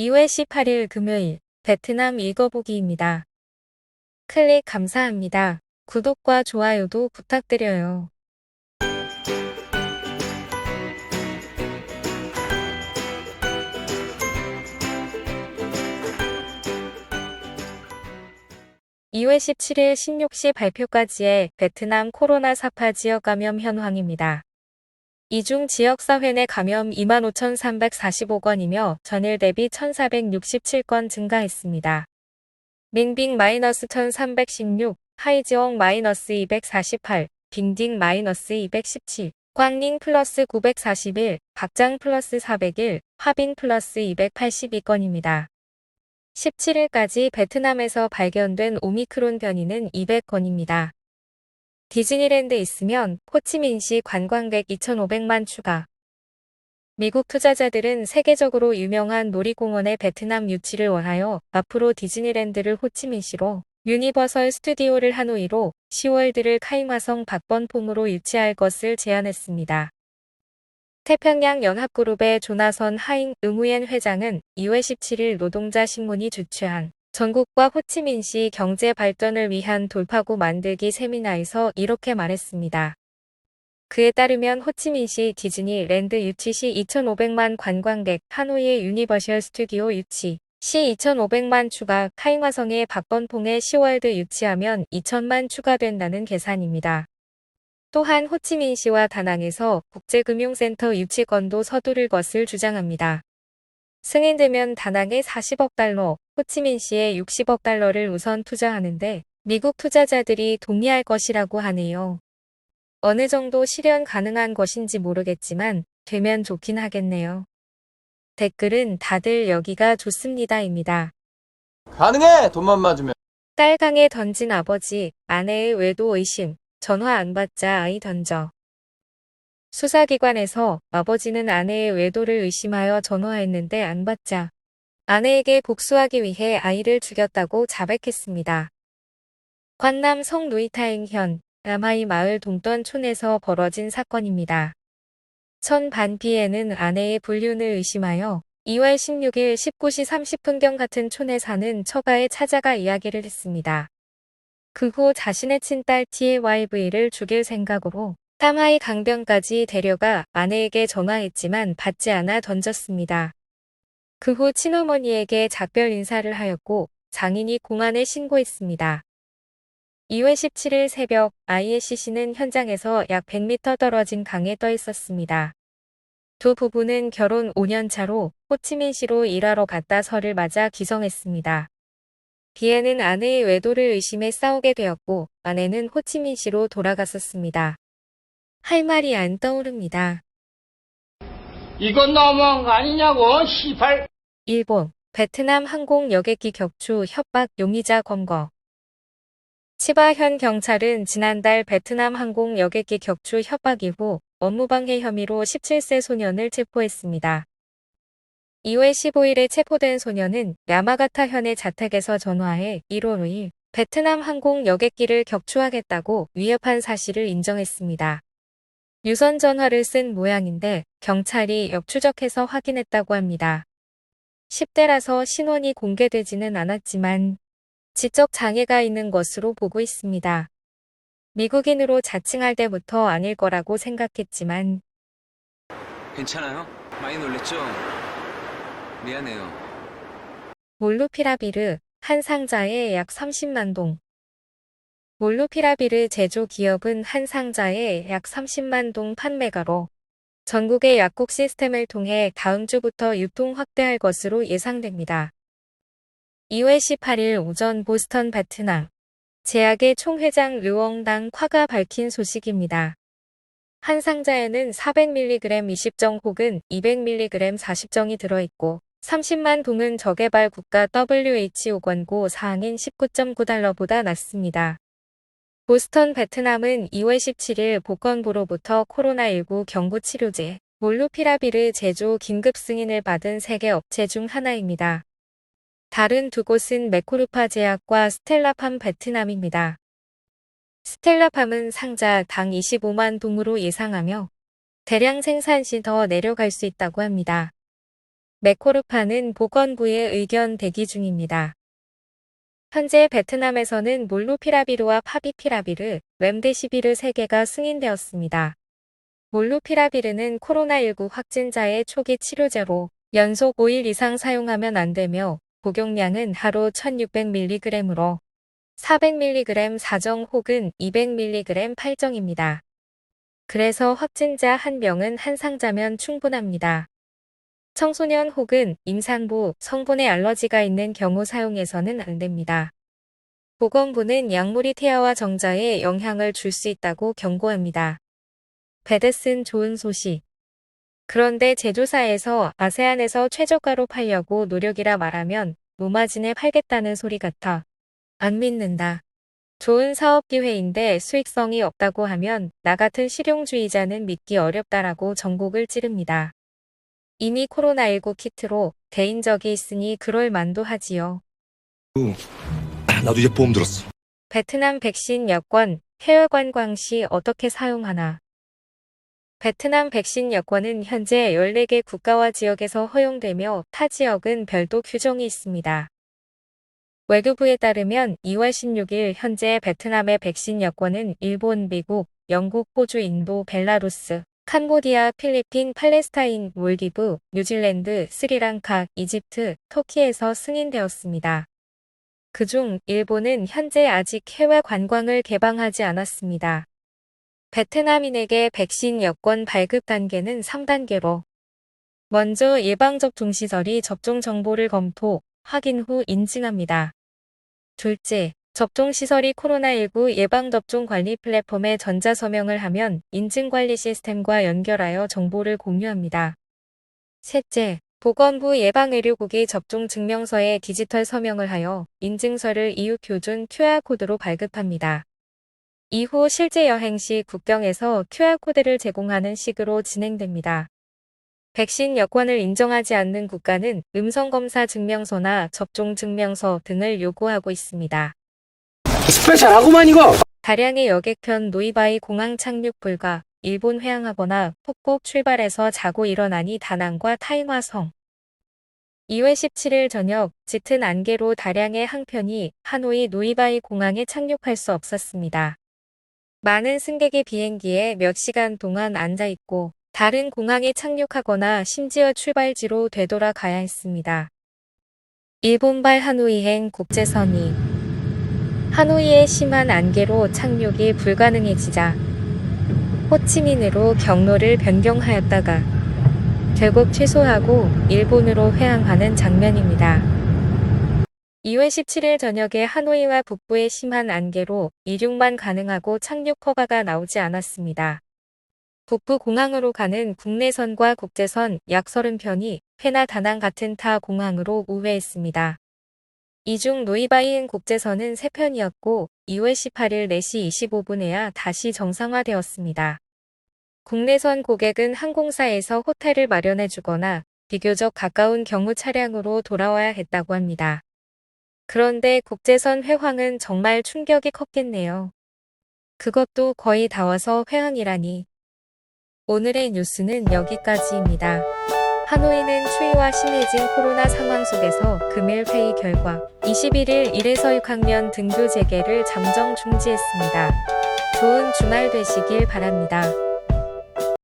2월 18일 금요일 베트남 읽어보기입니다. 클릭 감사합니다. 구독과 좋아요도 부탁드려요. (2월 17일) (16시) 발표까지의 베트남 코로나 사파 지역 감염 현황입니다. 이중 지역사회 내 감염 25,345건이며 전일 대비 1,467건 증가했습니다. 밍빙 마이너스 1316, 하이지옥 마이너스 248, 빙딩 마이너스 217, 광ninh 플러스 941, 박장 플러스 401, 화빈 플러스 282건입니다. 17일까지 베트남에서 발견된 오미크론 변이는 200건입니다. 디즈니랜드 있으면 호치민시 관광객 2,500만 추가. 미국 투자자들은 세계적으로 유명한 놀이공원의 베트남 유치를 원하여 앞으로 디즈니랜드를 호치민시로 유니버설 스튜디오를 하노이로 시월드를 카이마성 박번폼으로 유치할 것을 제안했습니다. 태평양 연합그룹의 조나선 하잉 의무엔 회장은 2월 17일 노동자 신문이 주최한 전국과 호치민시 경제 발전을 위한 돌파구 만들기 세미나에서 이렇게 말했습니다. 그에 따르면 호치민시 디즈니 랜드 유치 시 2,500만 관광객, 하노이의 유니버셜 스튜디오 유치 시 2,500만 추가, 카잉화성의 박번퐁의 시월드 유치하면 2천만 추가된다는 계산입니다. 또한 호치민시와 다낭에서 국제금융센터 유치건도 서두를 것을 주장합니다. 승인되면 다낭에 40억 달러, 호치민시에 60억 달러를 우선 투자하는데 미국 투자자들이 동의할 것이라고 하네요. 어느 정도 실현 가능한 것인지 모르겠지만 되면 좋긴 하겠네요. 댓글은 다들 여기가 좋습니다입니다. 가능해! 돈만 맞으면. 딸 강에 던진 아버지, 아내의 외도 의심, 전화 안 받자 아이 던져. 수사기관에서 아버지는 아내의 외도를 의심하여 전화했는데 안 받자 아내에게 복수하기 위해 아이를 죽였다고 자백했습니다. 관남 성누이타행현 남하이 마을 동던촌에서 벌어진 사건입니다. 천 반피에는 아내의 불륜을 의심하여 2월 16일 19시 30분경 같은 촌에 사는 처가에 찾아가 이야기를 했습니다. 그 후 자신의 친딸 TYV를 죽일 생각으로 땀하이 강변까지 데려가 아내에게 전화했지만 받지 않아 던졌습니다. 그 후 친어머니에게 작별 인사를 하였고 장인이 공안에 신고했습니다. 2월 17일 새벽 ISCC는 현장에서 약 100m 떨어진 강에 떠 있었습니다. 두 부부는 결혼 5년 차로 호치민시로 일하러 갔다 설을 맞아 기성했습니다. 비에는 아내의 외도를 의심해 싸우게 되었고 아내는 호치민시로 돌아갔었습니다. 할 말이 안 떠오릅니다. 이건 너무한 거 아니냐고, 시발. 일본, 베트남 항공 여객기 격추 협박 용의자 검거. 치바현 경찰은 지난달 베트남 항공 여객기 격추 협박 이후 업무방해 혐의로 17세 소년을 체포했습니다. 2월 15일에 체포된 소년은 야마가타 현의 자택에서 전화해 1월 5일 베트남 항공 여객기를 격추하겠다고 위협한 사실을 인정했습니다. 유선 전화를 쓴 모양인데 경찰이 역추적해서 확인했다고 합니다. 10대라서 신원이 공개되지는 않았지만 지적 장애가 있는 것으로 보고 있습니다. 미국인으로 자칭할 때부터 아닐 거라고 생각했지만 괜찮아요? 많이 놀랬죠? 미안해요. 몰루피라비르 한 상자에 약 30만 동. 몰루피라비르 제조 기업은 한 상자에 약 30만 동 판매가로 전국의 약국 시스템을 통해 다음 주부터 유통 확대할 것으로 예상됩니다. 2월 18일 오전 보스턴 베트남 제약의 총회장 류엉당 콰가 밝힌 소식입니다. 한 상자에는 400mg 20정 혹은 200mg 40정이 들어있고 30만 동은 저개발 국가 WHO 권고 사항인 19.9달러보다 낮습니다. 보스턴 베트남은 2월 17일 보건부로부터 코로나19 경구 치료제 몰루피라비르 제조 긴급 승인을 받은 세계 업체 중 하나입니다. 다른 두 곳은 메코르파 제약과 스텔라팜 베트남입니다. 스텔라팜은 상자 당 25만 동으로 예상하며 대량 생산 시 더 내려갈 수 있다고 합니다. 메코르파는 보건부의 의견 대기 중입니다. 현재 베트남에서는 몰루피라비르와 파비피라비르, 웸데시비르 3개가 승인되었습니다. 몰루피라비르는 코로나19 확진자의 초기 치료제로 연속 5일 이상 사용하면 안 되며 복용량은 하루 1600mg으로 400mg 사정 혹은 200mg 팔정입니다. 그래서 확진자 한 명은 한 상자면 충분합니다. 청소년 혹은 임산부, 성분에 알러지가 있는 경우 사용해서는 안 됩니다. 보건부는 약물이 태아와 정자에 영향을 줄 수 있다고 경고합니다. 베데슨 좋은 소식. 그런데 제조사에서 아세안에서 최저가로 팔려고 노력이라 말하면 무마진에 팔겠다는 소리 같아. 안 믿는다. 좋은 사업 기회인데 수익성이 없다고 하면 나 같은 실용주의자는 믿기 어렵다라고 전곡을 찌릅니다. 이미 코로나19 키트로 대인 적이 있으니 그럴 만도 하지요. 나도 이제 보험 들었어. 베트남 백신 여권, 해외 관광 시 어떻게 사용하나? 베트남 백신 여권은 현재 14개 국가와 지역에서 허용되며 타 지역은 별도 규정이 있습니다. 외교부에 따르면 2월 16일 현재 베트남의 백신 여권은 일본, 미국, 영국, 호주, 인도, 벨라루스, 캄보디아, 필리핀, 팔레스타인, 몰디브, 뉴질랜드, 스리랑카, 이집트, 터키에서 승인되었습니다. 그중 일본은 현재 아직 해외 관광을 개방하지 않았습니다. 베트남인에게 백신 여권 발급 단계는 3단계로 먼저 예방접종시설이 접종 정보를 검토, 확인 후 인증합니다. 둘째, 접종시설이 코로나19 예방접종 관리 플랫폼에 전자서명을 하면 인증관리 시스템과 연결하여 정보를 공유합니다. 셋째, 보건부 예방의료국이 접종 증명서에 디지털 서명을 하여 인증서를 이웃교준 QR코드로 발급합니다. 이후 실제 여행 시 국경에서 QR코드를 제공하는 식으로 진행됩니다. 백신 여권을 인정하지 않는 국가는 음성검사 증명서나 접종 증명서 등을 요구하고 있습니다. 스페셜하구만 이거. 다량의 여객편 노이바이 공항 착륙 불가, 일본 회항하거나 폭폭 출발해서 자고 일어나니 다낭과 타이화성. 2월 17일 저녁 짙은 안개로 다량의 항편이 하노이 노이바이 공항에 착륙할 수 없었습니다. 많은 승객이 비행기에 몇 시간 동안 앉아 있고 다른 공항에 착륙하거나 심지어 출발지로 되돌아 가야 했습니다. 일본발 하노이행 국제선이 하노이의 심한 안개로 착륙이 불가능해지자 호치민으로 경로를 변경하였다가 결국 취소하고 일본으로 회항하는 장면입니다. 2월 17일 저녁에 하노이와 북부의 심한 안개로 이륙만 가능하고 착륙 허가가 나오지 않았습니다. 북부 공항으로 가는 국내선과 국제선 약 30편이 페나 다낭 같은 타 공항으로 우회했습니다. 이중 노이바이행 국제선은 3편이었고 2월 18일 4시 25분에야 다시 정상화되었습니다. 국내선 고객은 항공사에서 호텔을 마련해 주거나 비교적 가까운 경우 차량으로 돌아와야 했다고 합니다. 그런데 국제선 회항은 정말 충격이 컸겠네요. 그것도 거의 다 와서 회항이라니. 오늘의 뉴스는 여기까지입니다. 하노이는 추위와 심해진 코로나 상황 속에서 금일 회의 결과 21일 1에서 6학년 등교 재개를 잠정 중지했습니다. 좋은 주말 되시길 바랍니다.